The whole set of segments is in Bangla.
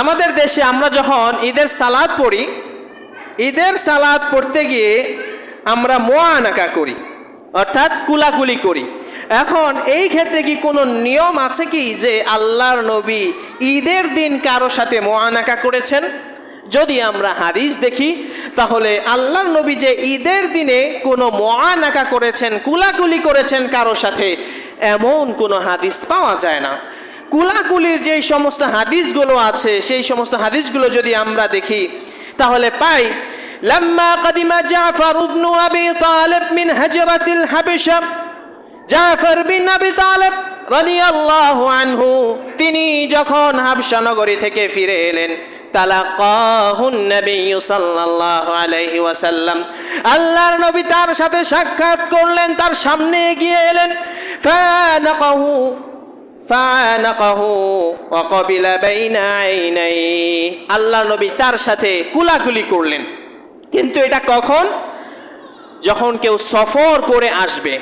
আমাদের দেশে আমরা যখন ঈদের সালাদ পড়ি, ঈদের সালাদ পড়তে গিয়ে আমরা মোয়ানাকা করি, অর্থাৎ কুলাকুলি করি। এখন এই ক্ষেত্রে কি কোনো নিয়ম আছে কি যে আল্লাহর নবী ঈদের দিন কারও সাথে মোয়ানাকা করেছেন? যদি আমরা হাদিস দেখি, তাহলে আল্লাহর নবী যে ঈদের দিনে কোনো মোয়ানাকা করেছেন, কুলাকুলি করেছেন কারও সাথে, এমন কোনো হাদিস পাওয়া যায় না। কুলাকুলির যেই সমস্ত হাদিসগুলো আছে সেই সমস্ত হাদিসগুলো যদি আমরা দেখি তাহলে পাই لما قدم جعفر بن أبي طالب من هجرة الحبشة জাফর বিন আবি তালেব রাদিয়াল্লাহু আনহু তিনি যখন হাবশা নগরী থেকে ফিরে এলেন তালাকাহুন নবী সাল্লাল্লাহু আলাইহি ওয়াসাল্লাম আল্লাহর নবী তার সাথে সাক্ষাৎ করলেন তার সামনে এগিয়ে এলেন ফানাকাহু আল্লাহর নবী তার সাথে কুলাকুলি করলেন। কিন্তু এটা কখন? যখন কেউ সফর করে আসবে।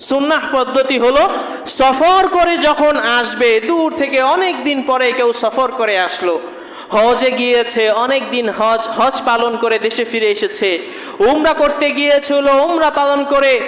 সুন্নাহ পদ্ধতি হলো, সফর করে যখন আসবে, দূর থেকে অনেক দিন পরে কেউ সফর করে আসলো। হজে গিয়েছে, অনেক দিন হজ হজ পালন করে দেশে ফিরে এসেছে। উমরা করতে গিয়েছিল, উমরা পালন করে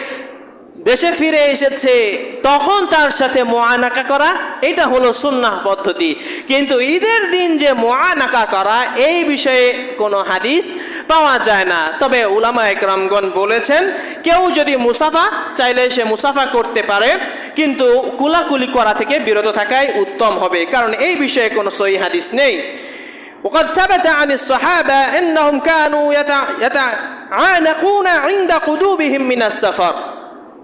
দেশে ফিরে এসেছে তখন তার সাথে মোয়ানাকা করা এটা হলো সুন্নাহ পদ্ধতি কিন্তু ঈদের দিন যে মোয়ানাকা করা এই বিষয়ে কোনো হাদিস পাওয়া যায় না তবে উলামা একরামগণ বলেছেন কেউ যদি মুসাফা চাইলে সে মুসাফা করতে পারে কিন্তু কুলাকুলি করা থেকে বিরত থাকাই উত্তম হবে কারণ এই বিষয়ে কোনো সহি হাদিস নেই وقد ثبت عن الصحابة أنهم كانوا يتع- يتعانقون عند قدوبهم من السفر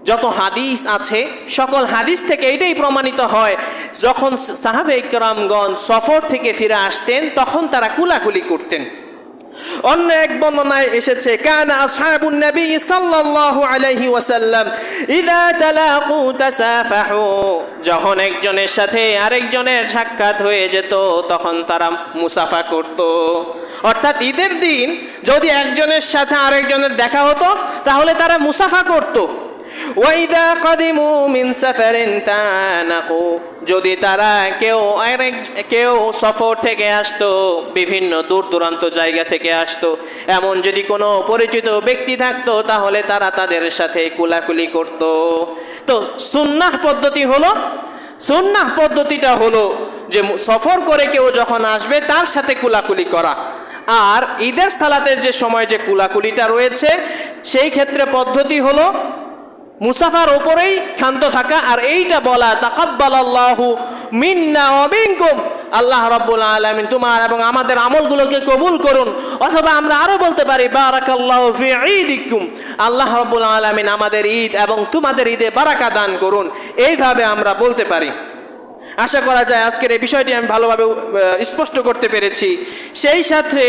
যত হাদিস আছে, সকল হাদিস থেকে এটাই প্রমাণিত হয়, যখন সাহাবে ইকরামগণ সফর থেকে ফিরে আসতেন, তখন তারা কুলাকুলি করতেন। অন্য এক বর্ণনায় এসেছে, কানা আসহাবুন নবী সাল্লাল্লাহু আলাইহি ওয়াসাল্লাম ইদা তালাকু তাসাফাহু। যখন একজনের সাথে আরেকজনের সাক্ষাৎ হয়ে যেত, তখন তারা মুসাফা করত। অর্থাৎ ঈদের দিন যদি একজনের সাথে আরেকজনের দেখা হতো, তাহলে তারা মুসাফা করত। ওয়াইদা কাদিমু মিন সাফারিন তানাকু। যদি তারা কেউ আরেক, কেউ সফর থেকে আসতো, বিভিন্ন দূর দূরান্ত জায়গা থেকে আসতো, এমন যদি কোনো পরিচিত ব্যক্তি থাকতো, তাহলে তারা তাদের সাথে কুলাকুলি করত। তো সুন্নাহ পদ্ধতি হলো, সুন্নাহ পদ্ধতিটা হলো যে সফর করে কেউ যখন আসবে, তার সাথে কুলাকুলি করা। আর ঈদের সালাতের যে সময় যে কুলাকুলিটা রয়েছে, সেই ক্ষেত্রে পদ্ধতি হলো মুসাফার ওপরেই ক্ষান্ত থাকা, আর এইটা বলা তাকাব্বাল আল্লাহু মিন্না অবিঙ্কুম আল্লাহ রাব্বুল আলামিন তোমার এবং আমাদের আমলগুলোকে কবুল করুন। অথবা আমরা আরও বলতে পারি, বারাকাল্লাহু ফি ঈদিকুম। আল্লাহ রাব্বুল আলামিন আমাদের ঈদ এবং তোমাদের ঈদে বারাকা দান করুন। এইভাবে আমরা বলতে পারি। আশা করা যায় আজকের এই বিষয়টি আমি ভালোভাবে স্পষ্ট করতে পেরেছি। সেই সাথে